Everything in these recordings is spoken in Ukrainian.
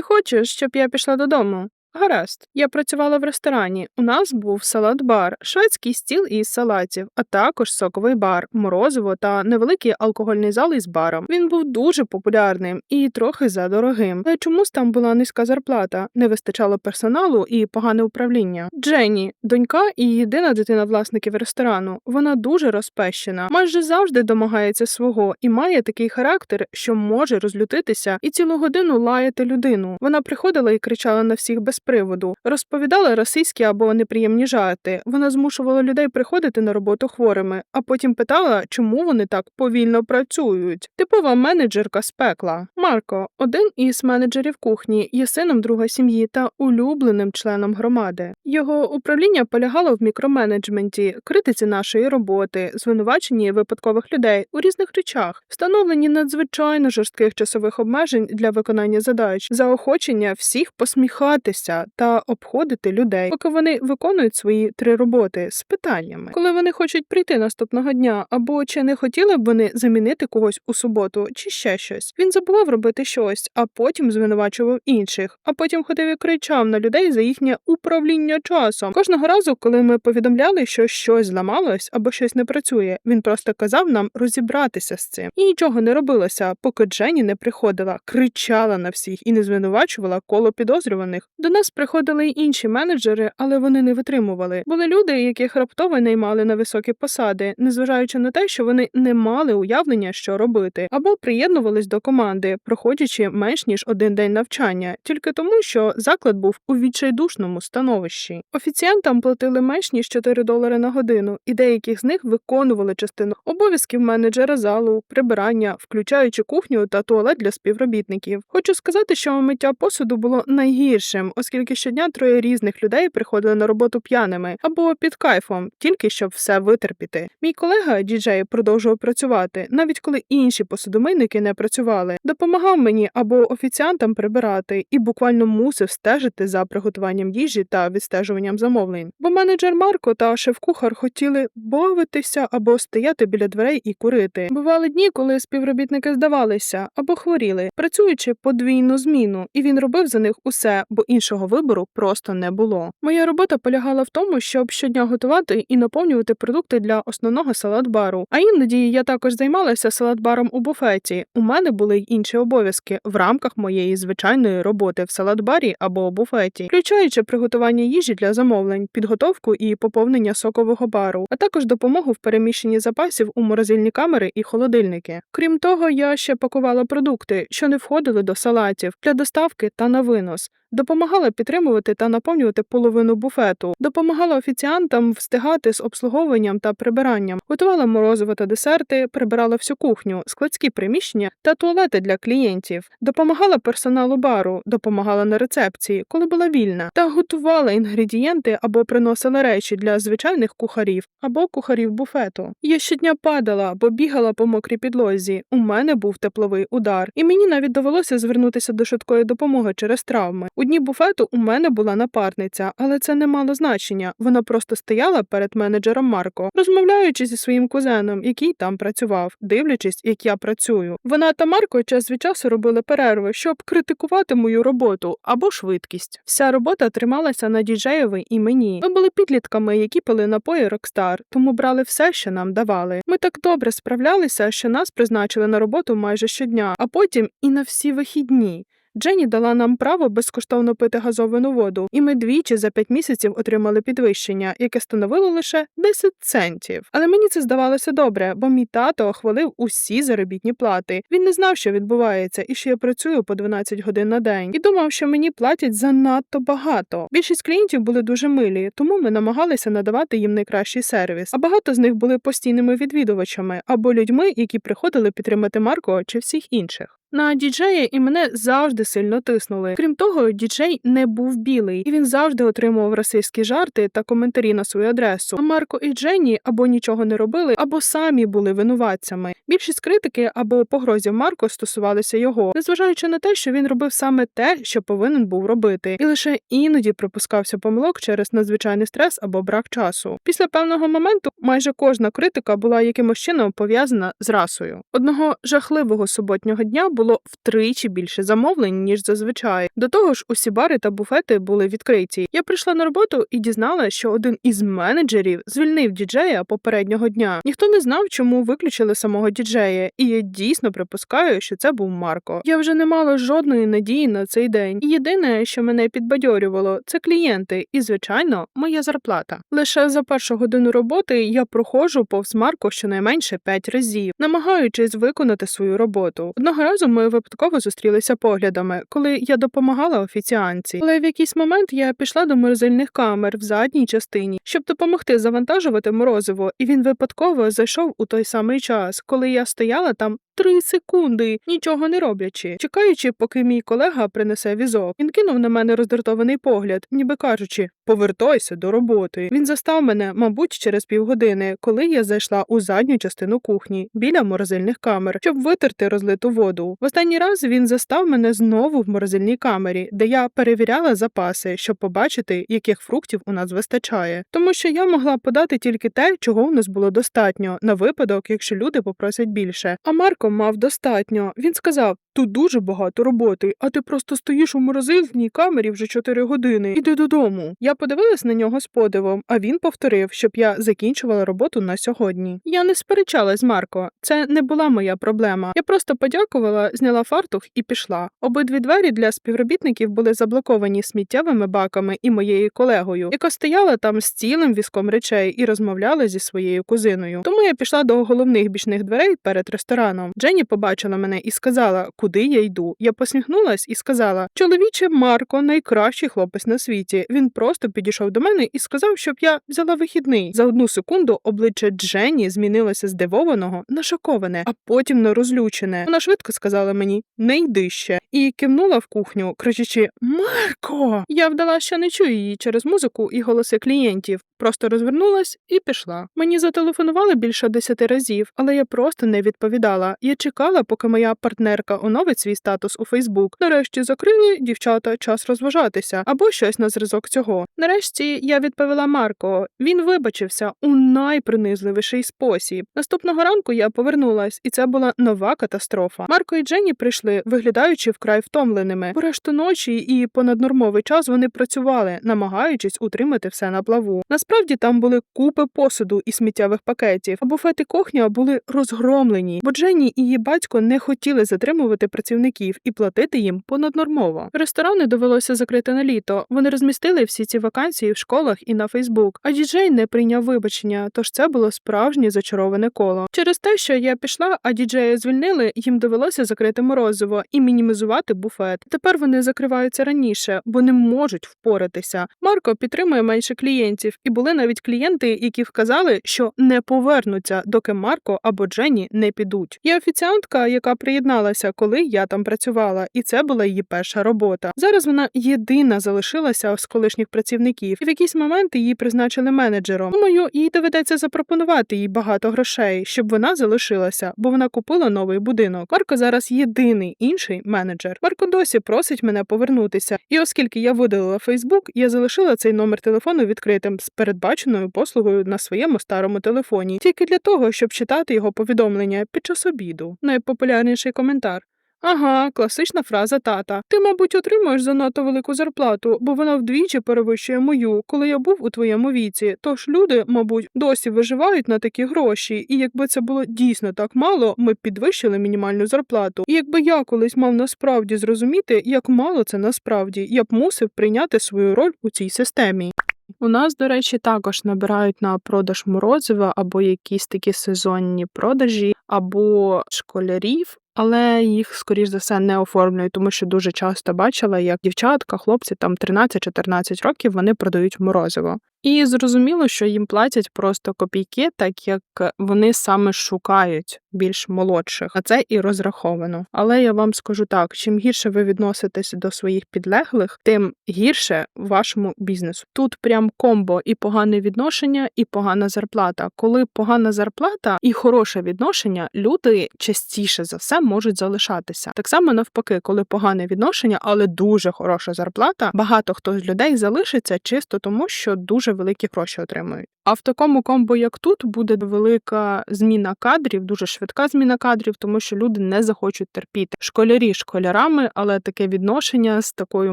Ти хочеш, щоб я пішла додому? Гаразд, я працювала в ресторані. У нас був салат-бар, шведський стіл із салатів, а також соковий бар, морозиво та невеликий алкогольний зал із баром. Він був дуже популярним і трохи задорогим. Але чомусь там була низька зарплата, не вистачало персоналу і погане управління. Дженні, донька і єдина дитина власників ресторану. Вона дуже розпещена, майже завжди домагається свого і має такий характер, що може розлютитися і цілу годину лаяти людину. Вона приходила і кричала на всіх без приводу, розповідала расистські або неприємні жарти. Вона змушувала людей приходити на роботу хворими, а потім питала, чому вони так повільно працюють. Типова менеджерка з пекла. Марко, один із менеджерів кухні, є сином друга сім'ї та улюбленим членом громади. Його управління полягало в мікроменеджменті, критиці нашої роботи, звинуваченні випадкових людей у різних речах, встановленні надзвичайно жорстких часових обмежень для виконання задач, заохочення всіх посміхатися та обходити людей, поки вони виконують свої три роботи з питаннями, коли вони хочуть прийти наступного дня, або чи не хотіли б вони замінити когось у суботу, чи ще щось. Він забував робити щось, а потім звинувачував інших, а потім ходив і кричав на людей за їхнє управління часом. Кожного разу, коли ми повідомляли, що щось зламалось або щось не працює, він просто казав нам розібратися з цим. І нічого не робилося, поки Дженні не приходила, кричала на всіх і не звинувачувала коло підозрюваних. До нас приходили й інші менеджери, але вони не витримували. Були люди, яких раптово наймали на високі посади, незважаючи на те, що вони не мали уявлення, що робити, або приєднувались до команди, проходячи менш ніж один день навчання, тільки тому, що заклад був у відчайдушному становищі. Офіціантам платили менш ніж 4 долари на годину, і деяких з них виконували частину обов'язків менеджера залу, прибирання, включаючи кухню та туалет для співробітників. Хочу сказати, що миття посуду було найгіршим, оскільки щодня троє різних людей приходили на роботу п'яними або під кайфом, тільки щоб все витерпіти. Мій колега діджей продовжував працювати, навіть коли інші посудомийники не працювали, допомагав мені або офіціантам прибирати і буквально мусив стежити за приготуванням їжі та відстежуванням замовлень. Бо менеджер Марко та шеф-кухар хотіли бавитися або стояти біля дверей і курити. Бували дні, коли співробітники здавалися або хворіли, працюючи подвійну зміну, і він робив за них усе, бо іншого вибору просто не було. Моя робота полягала в тому, щоб щодня готувати і наповнювати продукти для основного салат-бару. А іноді я також займалася салат-баром у буфеті. У мене були й інші обов'язки в рамках моєї звичайної роботи в салат-барі або буфеті, включаючи приготування їжі для замовлень, підготовку і поповнення сокового бару, а також допомогу в переміщенні запасів у морозильні камери і холодильники. Крім того, я ще пакувала продукти, що не входили до салатів для доставки та на винос. Допомагала підтримувати та наповнювати половину буфету, допомагала офіціантам встигати з обслуговуванням та прибиранням, готувала морозиво та десерти, прибирала всю кухню, складські приміщення та туалети для клієнтів, допомагала персоналу бару, допомагала на рецепції, коли була вільна, та готувала інгредієнти або приносила речі для звичайних кухарів або кухарів буфету. Я щодня падала, бо бігала по мокрій підлозі. У мене був тепловий удар, і мені навіть довелося звернутися до швидкої допомоги через травми. У дні буфету у мене була напарниця, але це не мало значення. Вона просто стояла перед менеджером Марко, розмовляючи зі своїм кузеном, який там працював, дивлячись, як я працюю. Вона та Марко час від часу робили перерви, щоб критикувати мою роботу або швидкість. Вся робота трималася на діджеєві і мені. Ми були підлітками, які пили напої Рокстар, тому брали все, що нам давали. Ми так добре справлялися, що нас призначили на роботу майже щодня, а потім і на всі вихідні. Дженні дала нам право безкоштовно пити газовану воду, і ми двічі за п'ять місяців отримали підвищення, яке становило лише 10 центів. Але мені це здавалося добре, бо мій тато хвалив усі заробітні плати. Він не знав, що відбувається, і що я працюю по 12 годин на день, і думав, що мені платять занадто багато. Більшість клієнтів були дуже милі, тому ми намагалися надавати їм найкращий сервіс. А багато з них були постійними відвідувачами або людьми, які приходили підтримати Марко чи всіх інших. На діджея і мене завжди сильно тиснули. Крім того, діджей не був білий, і він завжди отримував расистські жарти та коментарі на свою адресу. А Марко і Дженні або нічого не робили, або самі були винуватцями. Більшість критики або погрозів Марко стосувалися його, незважаючи на те, що він робив саме те, що повинен був робити, і лише іноді припускався помилок через надзвичайний стрес або брак часу. Після певного моменту майже кожна критика була якимось чином пов'язана з расою. Одного жахливого суботнього дня було втричі більше замовлень, ніж зазвичай. До того ж, усі бари та буфети були відкриті. Я прийшла на роботу і дізналася, що один із менеджерів звільнив діджея попереднього дня. Ніхто не знав, чому виключили самого діджея, і я дійсно припускаю, що це був Марко. Я вже не мала жодної надії на цей день. І єдине, що мене підбадьорювало, це клієнти, і звичайно, моя зарплата. Лише за першу годину роботи я проходжу повз Марко щонайменше п'ять разів, намагаючись виконати свою роботу. Одного разу ми випадково зустрілися поглядами, коли я допомагала офіціанці. Але в якийсь момент я пішла до морозильних камер в задній частині, щоб допомогти завантажувати морозиво, і він випадково зайшов у той самий час, коли я стояла там. Три секунди, нічого не роблячи, чекаючи, поки мій колега принесе візок. Він кинув на мене роздратований погляд, ніби кажучи: повертайся до роботи. Він застав мене, мабуть, через півгодини, коли я зайшла у задню частину кухні біля морозильних камер, щоб витерти розлиту воду. В останній раз він застав мене знову в морозильній камері, де я перевіряла запаси, щоб побачити, яких фруктів у нас вистачає, тому що я могла подати тільки те, чого у нас було достатньо, на випадок, якщо люди попросять більше. А Марко мав достатньо. Він сказав: тут дуже багато роботи, а ти просто стоїш у морозильній камері вже 4 години. Іди додому. Я подивилась на нього з подивом, а він повторив, щоб я закінчувала роботу на сьогодні. Я не сперечалась Марко. Це не була моя проблема. Я просто подякувала, зняла фартух і пішла. Обидві двері для співробітників були заблоковані сміттєвими баками і моєю колегою, яка стояла там з цілим візком речей і розмовляла зі своєю кузиною. Тому я пішла до головних бічних дверей перед рестораном. Дженні побачила мене і сказала, куди я йду. Я посміхнулась і сказала: Чоловіче Марко, найкращий хлопець на світі. Він просто підійшов до мене і сказав, щоб я взяла вихідний. За одну секунду обличчя Дженні змінилося з дивованого на шоковане, а потім на розлючене. Вона швидко сказала мені не йди ще, і кивнула в кухню, кричачи Марко. Я вдала, що не чую її через музику і голоси клієнтів. Просто розвернулась і пішла. Мені зателефонували більше десяти разів, але я просто не відповідала. Я чекала, поки моя партнерка оновить свій статус у Фейсбук. Нарешті закрили дівчата час розважатися або щось на зразок цього. Нарешті я відповіла Марко. Він вибачився у найпринизливіший спосіб. Наступного ранку я повернулась, і це була нова катастрофа. Марко і Дженні прийшли, виглядаючи вкрай втомленими. По решту ночі і понаднормовий час вони працювали, намагаючись утримати все на плаву. Насправді там були купи посуду і сміттєвих пакетів, а буфет і кухня були розгромлені, бо Дженні і її батько не хотіли затримувати працівників і платити їм понаднормово. Ресторани довелося закрити на літо. Вони розмістили всі ці вакансії в школах і на Фейсбук. А діджей не прийняв вибачення, тож це було справжнє зачароване коло. Через те, що я пішла, а діджея звільнили, їм довелося закрити морозиво і мінімізувати буфет. Тепер вони закриваються раніше, бо не можуть впоратися. Марко підтримує менше клієнтів, і були навіть клієнти, які вказали, що не повернуться, доки Марко або Дженні не підуть. Є офіціантка, яка приєдналася, коли я там працювала, і це була її перша робота. Зараз вона єдина залишилася з колишніх працівників, і в якийсь момент її призначили менеджером. Думаю, їй доведеться запропонувати їй багато грошей, щоб вона залишилася, бо вона купила новий будинок. Марко зараз єдиний інший менеджер. Марко досі просить мене повернутися, і оскільки я видалила Фейсбук, я залишила цей номер телефону відкритим з передбаченою послугою на своєму старому телефоні, тільки для того, щоб читати його повідомлення під час обіду. Найпопулярніший коментар. Ага, класична фраза тата. Ти, мабуть, отримуєш занадто велику зарплату, бо вона вдвічі перевищує мою, коли я був у твоєму віці. Тож люди, мабуть, досі виживають на такі гроші, і якби це було дійсно так мало, ми б підвищили мінімальну зарплату. І якби я колись мав насправді зрозуміти, як мало це насправді, я б мусив прийняти свою роль у цій системі. У нас, до речі, також набирають на продаж морозива або якісь такі сезонні продажі, або школярів. Але їх, скоріш за все, не оформлюють, тому що дуже часто бачила, як дівчатка, хлопці там 13-14 років вони продають морозиво. І зрозуміло, що їм платять просто копійки, так як вони саме шукають більш молодших, а це і розраховано. Але я вам скажу так: чим гірше ви відноситесь до своїх підлеглих, тим гірше вашому бізнесу. Тут прям комбо і погане відношення, і погана зарплата. Коли погана зарплата і хороше відношення, люди частіше за все можуть залишатися. Так само навпаки, коли погане відношення, але дуже хороша зарплата, багато хто з людей залишиться чисто тому, що дуже дуже великі гроші отримують. А в такому комбо, як тут, буде велика зміна кадрів, дуже швидка зміна кадрів, тому що люди не захочуть терпіти. Школярі школярами, але таке відношення з такою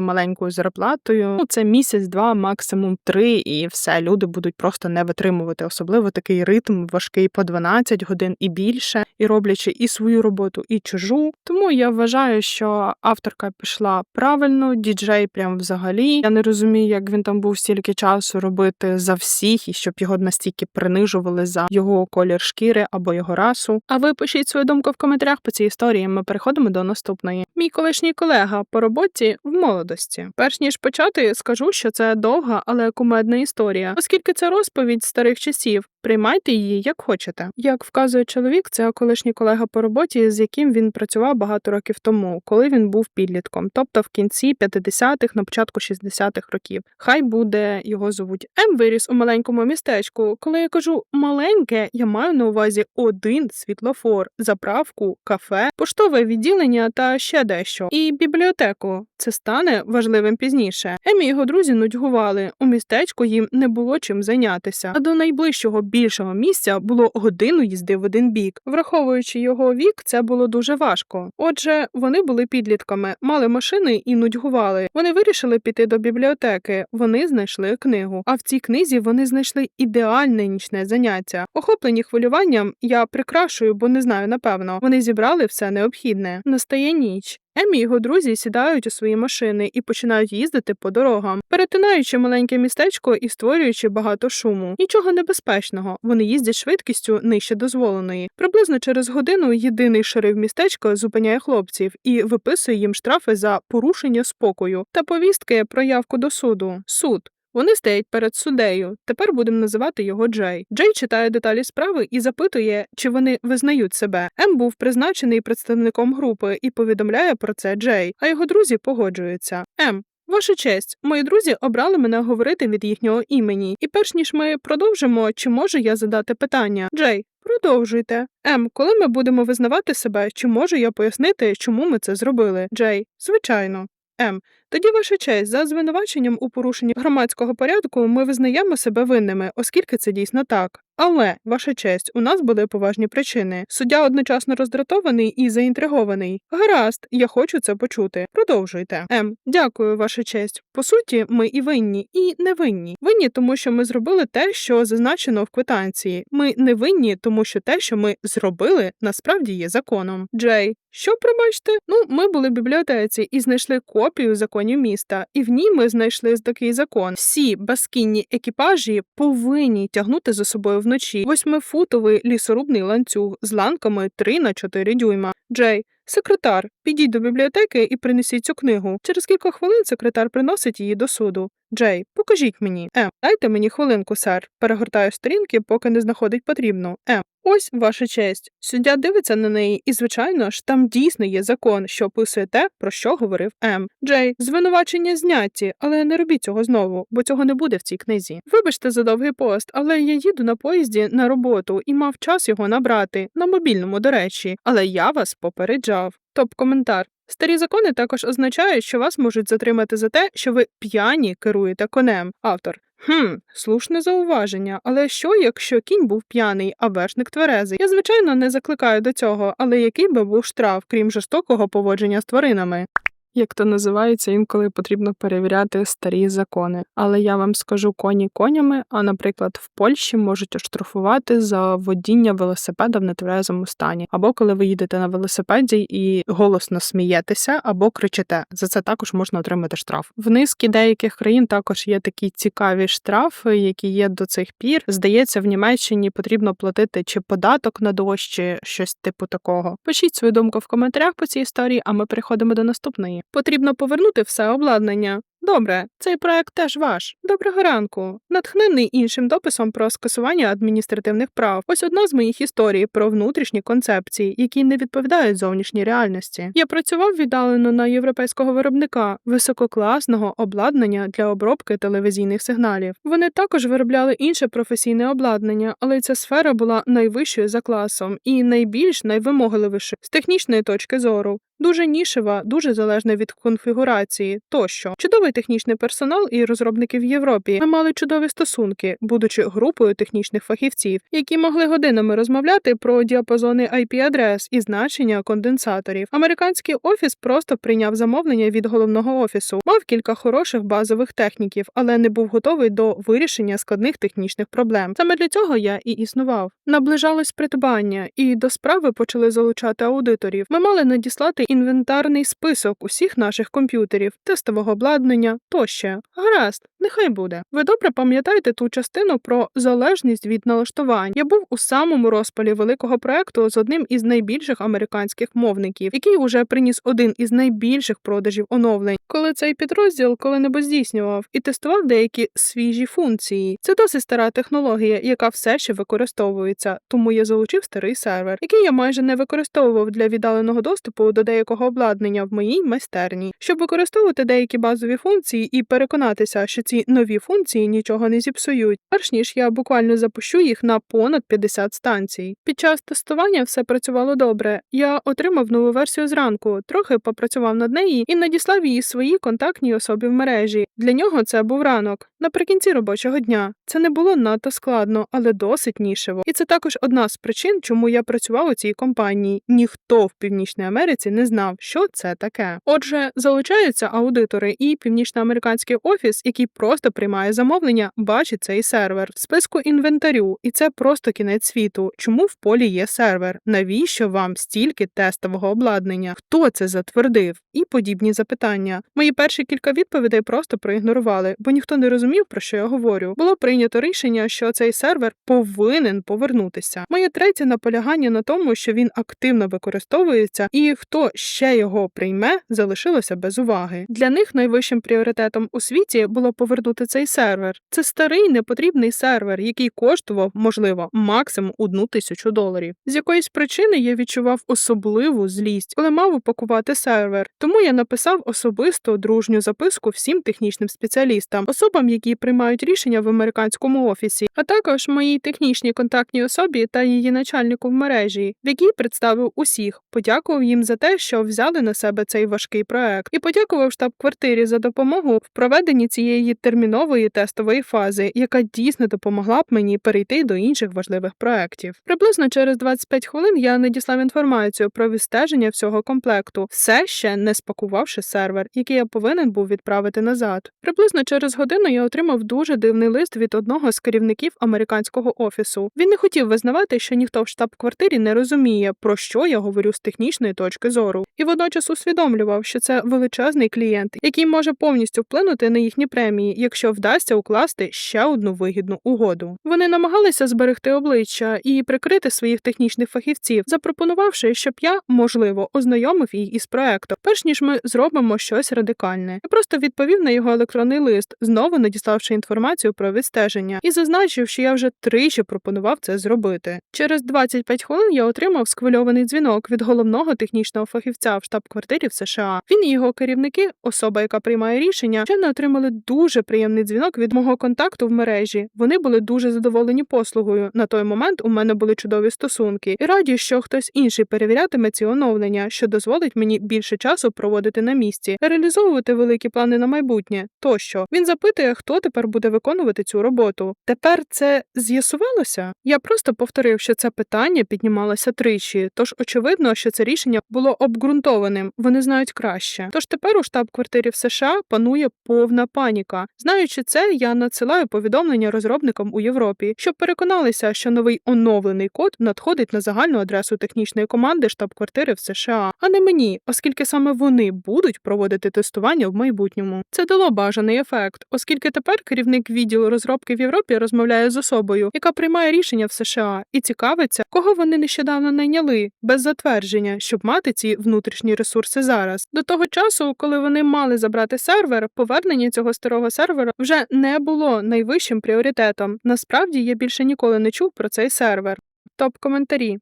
маленькою зарплатою. Ну це місяць-два, максимум три, і все люди будуть просто не витримувати. Особливо такий ритм важкий по 12 годин і більше, і роблячи і свою роботу, і чужу. Тому я вважаю, що авторка пішла правильно, діджей прям взагалі. Я не розумію, як він там був стільки часу робити за всіх і щоб його настільки принижували за його колір шкіри або його расу. А ви пишіть свою думку в коментарях по цій історії. Ми переходимо до наступної. Мій колишній колега по роботі в молодості. Перш ніж почати, скажу, що це довга, але кумедна історія, оскільки це розповідь старих часів. Приймайте її як хочете. Як вказує чоловік, це колишній колега по роботі, з яким він працював багато років тому, коли він був підлітком, тобто в кінці 50-х, на початку 60-х років. Хай буде його звуть. М виріс у маленькому містечку. Коли я кажу маленьке, я маю на увазі один світлофор, заправку, кафе, поштове відділення та ще дещо. І бібліотеку. Це стане важливим пізніше. Емі і його друзі нудьгували. У містечку їм не було чим зайнятися, а до найближчого більшого місця було годину їзди в один бік. Враховуючи його вік, це було дуже важко. Отже, вони були підлітками, мали машини і нудьгували. Вони вирішили піти до бібліотеки. Вони знайшли книгу. А в цій книзі вони знайшли ідеальне нічне заняття. Охоплені хвилюванням, я прикрашую, бо не знаю напевно. Вони зібрали все необхідне. Настає ніч. Емі і його друзі сідають у свої машини і починають їздити по дорогам, перетинаючи маленьке містечко і створюючи багато шуму. Нічого небезпечного. Вони їздять швидкістю нижче дозволеної. Приблизно через годину єдиний шериф містечка зупиняє хлопців і виписує їм штрафи за порушення спокою та повістки про явку до суду. Суд. Вони стоять перед суддею. Тепер будемо називати його Джей. Джей читає деталі справи і запитує, чи вони визнають себе. М був призначений представником групи і повідомляє про це Джей, а його друзі погоджуються. М. Ваша честь, мої друзі обрали мене говорити від їхнього імені. І перш ніж ми продовжимо, чи можу я задати питання? Джей, продовжуйте. М. Коли ми будемо визнавати себе, чи можу я пояснити, чому ми це зробили? Джей, звичайно. М. Тоді, ваша честь, за звинуваченням у порушенні громадського порядку ми визнаємо себе винними, оскільки це дійсно так. Але, ваша честь, у нас були поважні причини. Суддя одночасно роздратований і заінтригований. Гаразд, я хочу це почути. Продовжуйте. М. Дякую, ваша честь. По суті, ми і винні, і не винні. Винні, тому що ми зробили те, що зазначено в квитанції. Ми не винні, тому що те, що ми зробили, насправді є законом. Джей. Що пробачте? Ну, ми були в бібліотеці і знайшли копію законів міста, і в ній ми знайшли такий закон: всі безкінні екіпажі повинні тягнути за собою вночі восьмифутовий лісорубний ланцюг з ланками 3 на 4 дюйма. Джей, секретар, підіть до бібліотеки і принесіть цю книгу. Через кілька хвилин секретар приносить її до суду. Джей, покажіть мені. М. Дайте мені хвилинку, сер. Перегортаю сторінки, поки не знаходить потрібну. М. Ось ваша честь. Суддя дивиться на неї, і, звичайно ж, там дійсно є закон, що описує те, про що говорив М. Джей, звинувачення зняті, але не робіть цього знову, бо цього не буде в цій книзі. Вибачте за довгий пост, але я їду на поїзді на роботу і мав час його набрати на мобільному, до речі, але я вас попереджав. Топ коментар. Старі закони також означають, що вас можуть затримати за те, що ви п'яні керуєте конем. Автор. Хм, слушне зауваження. Але що, якщо кінь був п'яний, а вершник тверезий? Я, звичайно, не закликаю до цього, але який би був штраф, крім жорстокого поводження з тваринами? Як то називається, інколи потрібно перевіряти старі закони. Але я вам скажу коні конями, а, наприклад, в Польщі можуть оштрафувати за водіння велосипеда в нетверезому стані, або коли ви їдете на велосипеді і голосно смієтеся, або кричите. За це також можна отримати штраф. В низки деяких країн також є такі цікаві штрафи, які є до цих пір. Здається, в Німеччині потрібно платити чи податок на дощ, чи щось типу такого. Пишіть свою думку в коментарях по цій історії, а ми переходимо до наступної. Потрібно повернути все обладнання. Добре, цей проект теж ваш. Доброго ранку. Натхнений іншим дописом про скасування адміністративних прав. Ось одна з моїх історій про внутрішні концепції, які не відповідають зовнішній реальності. Я працював віддалено на європейського виробника висококласного обладнання для обробки телевізійних сигналів. Вони також виробляли інше професійне обладнання, але ця сфера була найвищою за класом і найбільш найвимогливішою з технічної точки зору. дуже нішева, дуже залежна від конфігурації тощо. Чудовий технічний персонал і розробники в Європі. Ми мали чудові стосунки, будучи групою технічних фахівців, які могли годинами розмовляти про діапазони IP-адрес і значення конденсаторів. Американський офіс просто прийняв замовлення від головного офісу, мав кілька хороших базових техніків, але не був готовий до вирішення складних технічних проблем. Саме для цього я і існував. Наближалось придбання, і до справи почали залучати аудиторів. Ми мали надіслати інвентарний список усіх наших комп'ютерів, тестового обладнання тощо. Гаразд, нехай буде. Ви добре пам'ятаєте ту частину про залежність від налаштувань. Я був у самому розпалі великого проекту з одним із найбільших американських мовників, який уже приніс один із найбільших продажів оновлень, коли цей підрозділ коли-небудь здійснював і тестував деякі свіжі функції. Це досить стара технологія, яка все ще використовується, тому я залучив старий сервер, який я майже не використовував для віддаленого доступу до деякого обладнання в моїй майстерні, щоб використовувати деякі базові функції і переконатися, що ці нові функції нічого не зіпсують, перш ніж я буквально запущу їх на понад 50 станцій. Під час тестування все працювало добре. Я отримав нову версію зранку, трохи попрацював над нею і надіслав її своїй контактній особі в мережі. Для нього це був ранок, наприкінці робочого дня. Це не було надто складно, але досить нішево. І це також одна з причин, чому я працював у цій компанії. Ніхто в Північній Америці не знав, що це таке. Отже, залучаються аудитори, і північноамериканський офіс, який просто приймає замовлення, бачить цей сервер в списку інвентарю, і це просто кінець світу. Чому в полі є сервер? Навіщо вам стільки тестового обладнання? Хто це затвердив? І подібні запитання. Мої перші кілька відповідей просто проігнорували, бо ніхто не розумів, про що я говорю. Було прийнято рішення, що цей сервер повинен повернутися. Моє третє наполягання на тому, що він активно використовується, і хто ще його прийме, залишилося без уваги. Для них найвищим пріоритетом у світі було повернути цей сервер. Це старий непотрібний сервер, який коштував, можливо, максимум одну тисячу доларів. З якоїсь причини я відчував особливу злість, коли мав упакувати сервер. Тому я написав особисто дружню записку всім технічним спеціалістам, особам, які приймають рішення в американському офісі, а також моїй технічній контактній особі та її начальнику в мережі, в якій представив усіх, подякував їм за те, що взяли на себе цей важкий проект, і подякував штаб-квартирі за допомогу в проведенні цієї термінової тестової фази, яка дійсно допомогла б мені перейти до інших важливих проєктів. Приблизно через 25 хвилин я надіслав інформацію про відстеження всього комплекту, все ще не спакувавши сервер, який я повинен був відправити назад. Приблизно через годину я отримав дуже дивний лист від одного з керівників американського офісу. Він не хотів визнавати, що ніхто в штаб-квартирі не розуміє, про що я говорю з технічної точки зору, і водночас усвідомлював, що це величезний клієнт, який може повністю вплинути на їхні премії, якщо вдасться укласти ще одну вигідну угоду. Вони намагалися зберегти обличчя і прикрити своїх технічних фахівців, запропонувавши, щоб я, можливо, ознайомив їх із проектом, перш ніж ми зробимо щось радикальне. Я просто відповів на його електронний лист, знову надіславши інформацію про відстеження, і зазначив, що я вже тричі пропонував це зробити. Через 25 хвилин я отримав схвильований дзвінок від головного технічного фахівця в штаб-квартирі в США. Він і його керівники, особа, яка приймає рішення, ще не отримали дуже приємний дзвінок від мого контакту в мережі. Вони були дуже задоволені послугою. На той момент у мене були чудові стосунки, і раді, що хтось інший перевірятиме ці оновлення, що дозволить мені більше часу проводити на місці, реалізовувати великі плани на майбутнє. Тощо він запитує, хто тепер буде виконувати цю роботу. Тепер це з'ясувалося. Я просто повторив, що це питання піднімалося тричі, тож очевидно, що це рішення було обґрунтованим. Вони знають краще. Тож тепер у штаб-квартирі в США панує повна паніка. Знаючи це, я надсилаю повідомлення розробникам у Європі, щоб переконалися, що новий оновлений код надходить на загальну адресу технічної команди штаб-квартири в США, а не мені, оскільки саме вони будуть проводити тестування в майбутньому. Це дало бажаний ефект, оскільки тепер керівник відділу розробки в Європі розмовляє з особою, яка приймає рішення в США, і цікавиться, кого вони нещодавно найняли без затвердження, щоб мати ці внутрішні ресурси зараз. До того часу, коли вони мали забрати сервер, повернення цього старого сервера вже не було найвищим пріоритетом. Насправді я більше ніколи не чув про цей сервер. Топ коментарі.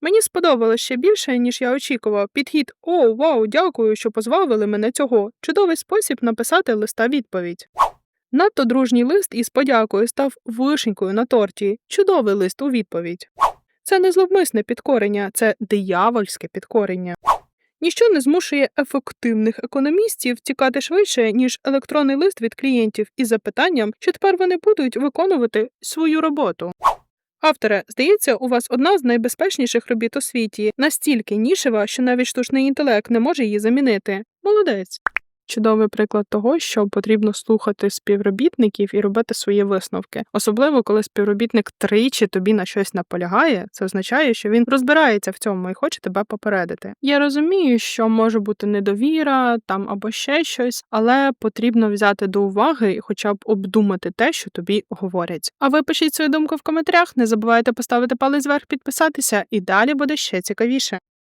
Мені сподобалось ще більше, ніж я очікував. Підхід О, вау, дякую, що позбавили мене цього. Чудовий спосіб написати листа відповідь. Надто дружній лист із подякою став вишенькою на торті. Чудовий лист у відповідь. Це не зловмисне підкорення, це диявольське підкорення. Ніщо не змушує ефективних економістів тікати швидше, ніж електронний лист від клієнтів із запитанням, що тепер вони будуть виконувати свою роботу. Авторе, здається, у вас одна з найбезпечніших робіт у світі, настільки нішева, що навіть штучний інтелект не може її замінити. Молодець. Чудовий приклад того, що потрібно слухати співробітників і робити свої висновки. Особливо, коли співробітник тричі тобі на щось наполягає, це означає, що він розбирається в цьому і хоче тебе попередити. Я розумію, що може бути недовіра там або ще щось, але потрібно взяти до уваги і хоча б обдумати те, що тобі говорять. А ви пишіть свою думку в коментарях, не забувайте поставити палець вверх, підписатися, і далі буде ще цікавіше.